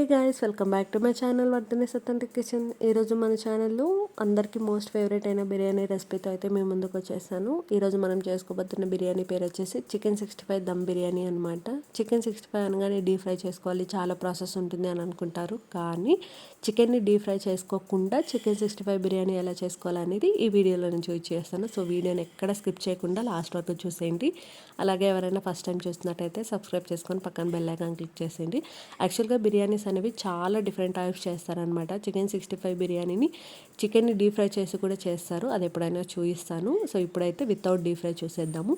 Hey guys welcome back to my channel Vardhane Sattanti kitchen ఈరోజు మన ఛానల్లో అందరికీ మోస్ట్ ఫేవరెట్ అయిన బిర్యానీ రెసిపీతో అయితే మేము ముందుకు వచ్చేసాను. ఈరోజు మనం చేసుకోబోతున్న బిర్యానీ పేరు వచ్చేసి chicken sixty five dum biryani అనమాట చికెన్ సిక్స్టీ ఫైవ్ అనగానే డీప్ ఫ్రై చేసుకోవాలి చాలా ప్రాసెస్ ఉంటుంది అని అనుకుంటారు. కానీ చికెన్ని డీప్ ఫ్రై చేసుకోకుండా చికెన్ సిక్స్టీ ఫైవ్ బిర్యానీ ఎలా చేసుకోవాలనేది ఈ వీడియోలో నుంచి చూసి చేస్తాను. సో వీడియోని ఎక్కడ స్కిప్ చేయకుండా లాస్ట్ వరకు చూసేయండి. అలాగే ఎవరైనా ఫస్ట్ టైం చూస్తున్నట్టయితే సబ్స్క్రైబ్ చేసుకొని పక్కన బెల్ ఐకాన్ క్లిక్ చేసేయండి. యాక్చువల్గా బిర్యానీ అనేవి చాలా డిఫరెంట్ టైప్స్ చేస్తారనమాట చికెన్ సిక్స్టీ ఫైవ్ బిర్యానీని చికెన్ని డీప్ ఫ్రై చేసి కూడా చేస్తారు. అది ఎప్పుడైనా చూపిస్తాను సో ఇప్పుడైతే వితౌట్ డీప్ ఫ్రై చూసేద్దాము.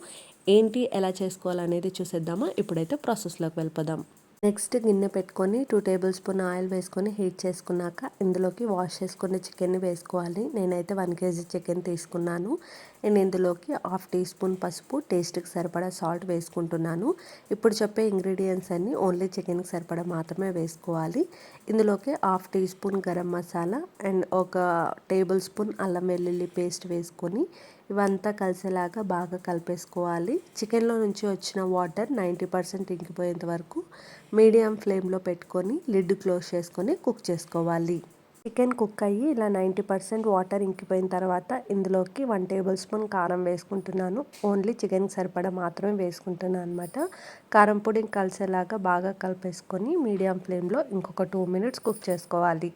ఏంటి ఎలా చేసుకోవాలనేది చూసేద్దామా? ఇప్పుడైతే ప్రాసెస్లోకి వెళ్ళిపోదాం. నెక్స్ట్ గిన్నె పెట్టుకొని టూ టేబుల్ స్పూన్ ఆయిల్ వేసుకొని హీట్ చేసుకున్నాక ఇందులోకి వాష్ చేసుకున్న చికెన్ని వేసుకోవాలి. నేనైతే వన్ కేజీ చికెన్ తీసుకున్నాను. నేను ఇందులోకి హాఫ్ టీ స్పూన్ పసుపు టేస్ట్కి సరిపడా సాల్ట్ వేసుకుంటున్నాను. ఇప్పుడు చెప్పే ఇంగ్రీడియంట్స్ అన్నీ ఓన్లీ చికెన్కి సరిపడా మాత్రమే వేసుకోవాలి. ఇందులోకి half teaspoon garam masala and ఒక టేబుల్ స్పూన్ అల్లం వెల్లుల్లి పేస్ట్ వేసుకొని ఇవంతా కలిసేలాగా బాగా కలిపేసుకోవాలి. చికెన్లో నుంచి వచ్చిన వాటర్ నైంటీ పర్సెంట్ ఇంకిపోయేంత వరకు మీడియం ఫ్లేమ్లో పెట్టుకొని లిడ్ క్లోజ్ చేసుకొని కుక్ చేసుకోవాలి. చికెన్ కుక్ అయ్యి ఇలా నైంటీ పర్సెంట్ వాటర్ ఇంకిపోయిన తర్వాత ఇందులోకి వన్ టేబుల్ స్పూన్ కారం వేసుకుంటున్నాను. ఓన్లీ చికెన్కి సరిపడా మాత్రమే వేసుకుంటున్నాను అనమాట కారం పొడి కలిసేలాగా బాగా కలిపేసుకొని మీడియం ఫ్లేమ్లో ఇంకొక టూ మినిట్స్ కుక్ చేసుకోవాలి.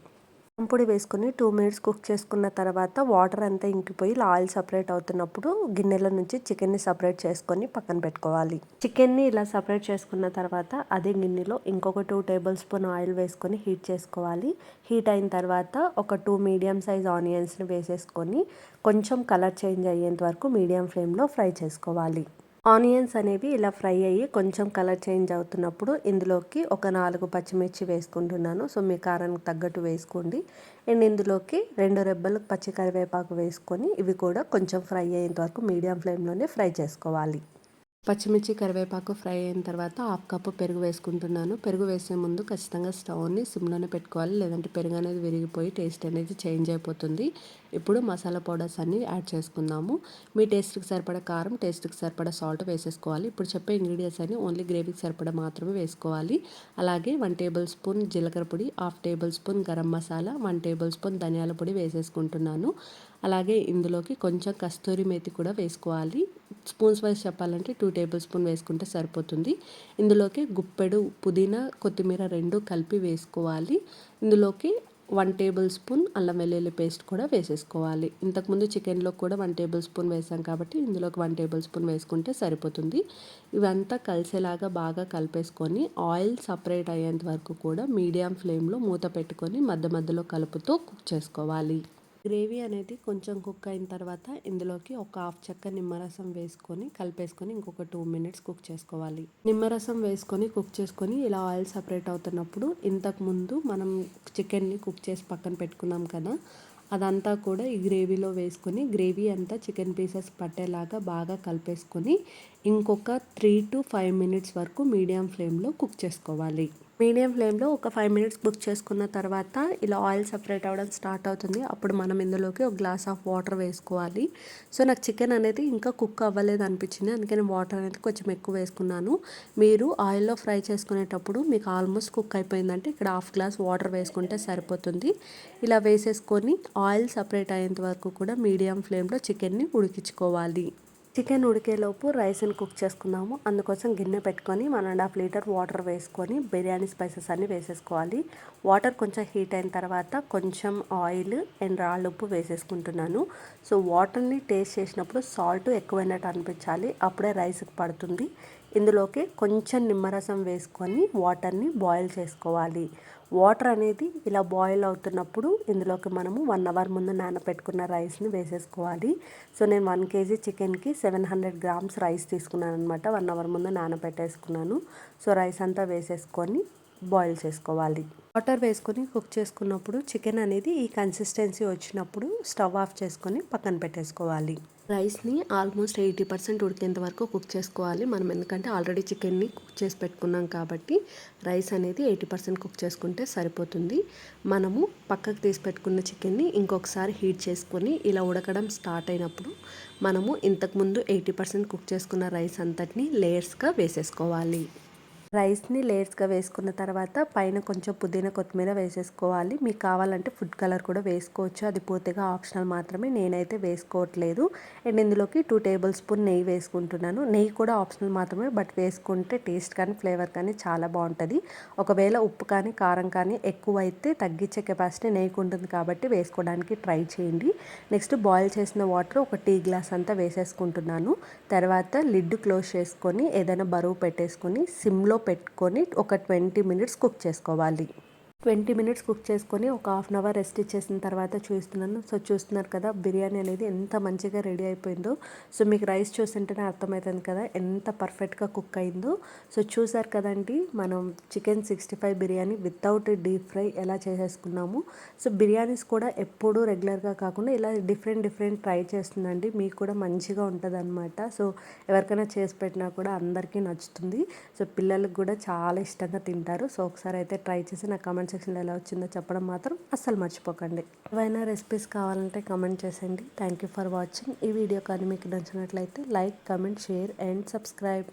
పొడి వేసుకొని టూ మినిట్స్ కుక్ చేసుకున్న తర్వాత వాటర్ అంతా ఇంకిపోయి ఆయిల్ సపరేట్ అవుతున్నప్పుడు గిన్నెల నుంచి చికెన్ని సపరేట్ చేసుకొని పక్కన పెట్టుకోవాలి. చికెన్ని ఇలా సపరేట్ చేసుకున్న తర్వాత అదే గిన్నెలో ఇంకొక టూ టేబుల్ స్పూన్ ఆయిల్ వేసుకొని హీట్ చేసుకోవాలి. హీట్ అయిన తర్వాత ఒక టూ మీడియం సైజ్ ఆనియన్స్ని వేసేసుకొని కొంచెం కలర్ చేంజ్ అయ్యేంత వరకు మీడియం ఫ్లేమ్లో ఫ్రై చేసుకోవాలి. ఆనియన్స్ అనేవి ఇలా ఫ్రై అయ్యి కొంచెం కలర్ చేంజ్ అవుతున్నప్పుడు ఇందులోకి ఒక నాలుగు పచ్చిమిర్చి వేసుకుంటున్నాను. సో మీ కారానికి తగ్గట్టు వేసుకోండి. అండ్ ఇందులోకి రెండు రెబ్బలు పచ్చి కరివేపాకు వేసుకొని ఇవి కూడా కొంచెం ఫ్రై అయ్యేంత వరకు మీడియం ఫ్లేమ్లోనే ఫ్రై చేసుకోవాలి. పచ్చిమిర్చి కరివేపాకు ఫ్రై అయిన తర్వాత హాఫ్ కప్పు పెరుగు వేసుకుంటున్నాను. పెరుగు వేసే ముందు ఖచ్చితంగా స్టవ్ని సిమ్లోనే పెట్టుకోవాలి. లేదంటే పెరుగు అనేది విరిగిపోయి టేస్ట్ అనేది చేంజ్ అయిపోతుంది. ఇప్పుడు మసాలా పౌడర్స్ అన్ని యాడ్ చేసుకుందాము. మీ టేస్ట్కి సరిపడా కారం టేస్ట్కి సరిపడ సాల్ట్ వేసేసుకోవాలి. ఇప్పుడు చెప్పే ఇంగ్రీడియంట్స్ అన్ని ఓన్లీ గ్రేవీకి సరిపడ మాత్రమే వేసుకోవాలి. అలాగే వన్ టేబుల్ స్పూన్ జీలకర్ర పొడి half tablespoon garam masala one tablespoon ధనియాల పొడి వేసేసుకుంటున్నాను. అలాగే ఇందులోకి కొంచెం కస్తూరి మేతి కూడా వేసుకోవాలి. స్పూన్స్ వైజ్ చెప్పాలంటే టూ టేబుల్ స్పూన్ వేసుకుంటే సరిపోతుంది. ఇందులోకి గుప్పెడు పుదీనా కొత్తిమీర రెండు కలిపి వేసుకోవాలి. ఇందులోకి వన్ టేబుల్ స్పూన్ అల్లం వెల్లుల్లి పేస్ట్ కూడా వేసేసుకోవాలి. ఇంతకుముందు చికెన్లో కూడా వన్ టేబుల్ స్పూన్ వేసాం కాబట్టి ఇందులోకి వన్ టేబుల్ స్పూన్ వేసుకుంటే సరిపోతుంది. ఇవంతా కలిసేలాగా బాగా కలిపేసుకొని ఆయిల్ సపరేట్ అయ్యేంత వరకు కూడా మీడియం ఫ్లేమ్లో మూత పెట్టుకొని మధ్య మధ్యలో కలుపుతూ కుక్ చేసుకోవాలి. గ్రేవీ అనేది కొంచెం కుక్ అయిన తర్వాత ఇందులోకి ఒక హాఫ్ చెక్క నిమ్మరసం వేసుకొని కలిపేసుకొని ఇంకొక టూ మినిట్స్ కుక్ చేసుకోవాలి. నిమ్మరసం వేసుకొని కుక్ చేసుకొని ఇలా ఆయిల్ సపరేట్ అవుతున్నప్పుడు ఇంతకుముందు మనం చికెన్ని కుక్ చేసి పక్కన పెట్టుకున్నాం కదా అదంతా కూడా ఈ గ్రేవీలో వేసుకొని గ్రేవీ అంతా చికెన్ పీసెస్ పట్టేలాగా బాగా కలిపేసుకొని ఇంకొక త్రీ టు ఫైవ్ మినిట్స్ వరకు మీడియం ఫ్లేమ్లో కుక్ చేసుకోవాలి. మీడియం ఫ్లేమ్లో ఒక ఫైవ్ మినిట్స్ కుక్ చేసుకున్న తర్వాత ఇలా ఆయిల్ సపరేట్ అవ్వడం స్టార్ట్ అవుతుంది. అప్పుడు మనం ఇందులోకి ఒక గ్లాస్ ఆఫ్ వాటర్ వేసుకోవాలి. సో నాకు చికెన్ అనేది ఇంకా కుక్ అవ్వలేదు అనిపించింది. అందుకని వాటర్ అనేది కొంచెం ఎక్కువ వేసుకున్నాను. మీరు ఆయిల్లో ఫ్రై చేసుకునేటప్పుడు మీకు ఆల్మోస్ట్ కుక్ అయిపోయిందంటే ఇక్కడ హాఫ్ గ్లాస్ వాటర్ వేసుకుంటే సరిపోతుంది. ఇలా వేసేసుకొని ఆయిల్ సపరేట్ అయ్యేంత వరకు కూడా మీడియం ఫ్లేమ్లో చికెన్ని ఉడికించుకోవాలి. చికెన్ ఉడికేలోపు రైస్ని కుక్ చేసుకున్నాము అందుకోసం గిన్నె పెట్టుకొని one and half litre water వేసుకొని బిర్యానీ స్పైసెస్ అన్నీ వేసేసుకోవాలి. వాటర్ కొంచెం హీట్ అయిన తర్వాత కొంచెం ఆయిల్ అండ్ రాళ్ళు ఉప్పు వేసేసుకుంటున్నాను. సో వాటర్ని టేస్ట్ చేసినప్పుడు సాల్ట్ ఎక్కువైనట్టు అనిపించాలి. అప్పుడే రైస్కి పడుతుంది. ఇందులోకి కొంచెం నిమ్మరసం వేసుకొని వాటర్ని బాయిల్ చేసుకోవాలి. వాటర్ అనేది ఇలా బాయిల్ అవుతున్నప్పుడు ఇందులోకి మనము వన్ అవర్ ముందు నానబెట్టుకున్న రైస్ని వేసేసుకోవాలి. సో నేను వన్ కేజీ చికెన్కి సెవెన్ హండ్రెడ్ గ్రామ్స్ రైస్ తీసుకున్నాను అనమాట వన్ అవర్ ముందు నానబెట్టేసుకున్నాను సో రైస్ అంతా వేసేసుకొని బాయిల్ చేసుకోవాలి. వాటర్ వేసుకొని కుక్ చేసుకున్నప్పుడు చికెన్ అనేది ఈ కన్సిస్టెన్సీ వచ్చినప్పుడు స్టవ్ ఆఫ్ చేసుకొని పక్కన పెట్టేసుకోవాలి. రైస్ని ఆల్మోస్ట్ ఎయిటీ పర్సెంట్ ఉడికేంత వరకు కుక్ చేసుకోవాలి. మనం ఎందుకంటే ఆల్రెడీ చికెన్ని కుక్ చేసి పెట్టుకున్నాం కాబట్టి రైస్ అనేది ఎయిటీ పర్సెంట్ కుక్ చేసుకుంటే సరిపోతుంది. మనము పక్కకు తీసి పెట్టుకున్న చికెన్ని ఇంకొకసారి హీట్ చేసుకొని ఇలా ఉడకడం స్టార్ట్ అయినప్పుడు మనము ఇంతకుముందు ఎయిటీ పర్సెంట్ కుక్ చేసుకున్న రైస్ అంతటిని లేయర్స్గా వేసేసుకోవాలి. రైస్ని లేయర్స్గా వేసుకున్న తర్వాత పైన కొంచెం పుదీనా కొత్తిమీర వేసేసుకోవాలి. మీకు కావాలంటే ఫుడ్ కలర్ కూడా వేసుకోవచ్చు. అది పూర్తిగా ఆప్షనల్ మాత్రమే. నేనైతే వేసుకోవట్లేదు. అండ్ ఇందులోకి టూ టేబుల్ స్పూన్ నెయ్యి వేసుకుంటున్నాను. నెయ్యి కూడా ఆప్షనల్ మాత్రమే బట్ వేసుకుంటే టేస్ట్ కానీ ఫ్లేవర్ కానీ చాలా బాగుంటుంది. ఒకవేళ ఉప్పు కానీ కారం కానీ ఎక్కువ అయితే తగ్గించే కెపాసిటీ నెయ్యికి ఉంటుంది కాబట్టి వేసుకోవడానికి ట్రై చేయండి. నెక్స్ట్ బాయిల్ చేసిన వాటర్ ఒక టీ గ్లాస్ అంతా వేసేసుకుంటున్నాను. తర్వాత లిడ్ క్లోజ్ చేసుకొని ఏదైనా బరువు పెట్టేసుకొని సిమ్లో పెట్టుకొని ఒక ట్వంటీ మినిట్స్ కుక్ చేసుకోవాలి. ట్వంటీ మినిట్స్ కుక్ చేసుకొని ఒక హాఫ్ అన్ అవర్ రెస్ట్ ఇచ్చేసిన తర్వాత చూస్తున్నాను. సో చూస్తున్నారు కదా బిర్యానీ అనేది ఎంత మంచిగా రెడీ అయిపోయిందో. సో మీకు రైస్ చూస్తుంటేనే అర్థమవుతుంది కదా ఎంత పర్ఫెక్ట్గా కుక్ అయిందో. సో చూసారు కదండి మనం chicken sixty five biryani without deep fry ఎలా చేసేసుకున్నాము. సో బిర్యానీస్ కూడా ఎప్పుడూ రెగ్యులర్గా కాకుండా ఇలా డిఫరెంట్ డిఫరెంట్ ట్రై చేస్తుందండి. మీకు కూడా మంచిగా ఉంటుంది అనమాట సో ఎవరికైనా చేసి పెట్టినా కూడా అందరికీ నచ్చుతుంది. సో పిల్లలకు కూడా చాలా ఇష్టంగా తింటారు. సో ఒకసారి అయితే ట్రై చేసి నా కమెంట్స్ సెక్షన్లో ఎలా వచ్చిందో చెప్పడం మాత్రం అస్సలు మర్చిపోకండి. ఏవైనా రెసిపీస్ కావాలంటే కమెంట్ చేసేయండి. థ్యాంక్ యూ ఫర్ వాచింగ్ ఈ వీడియో కానీ మీకు నచ్చినట్లయితే like comment share and subscribe.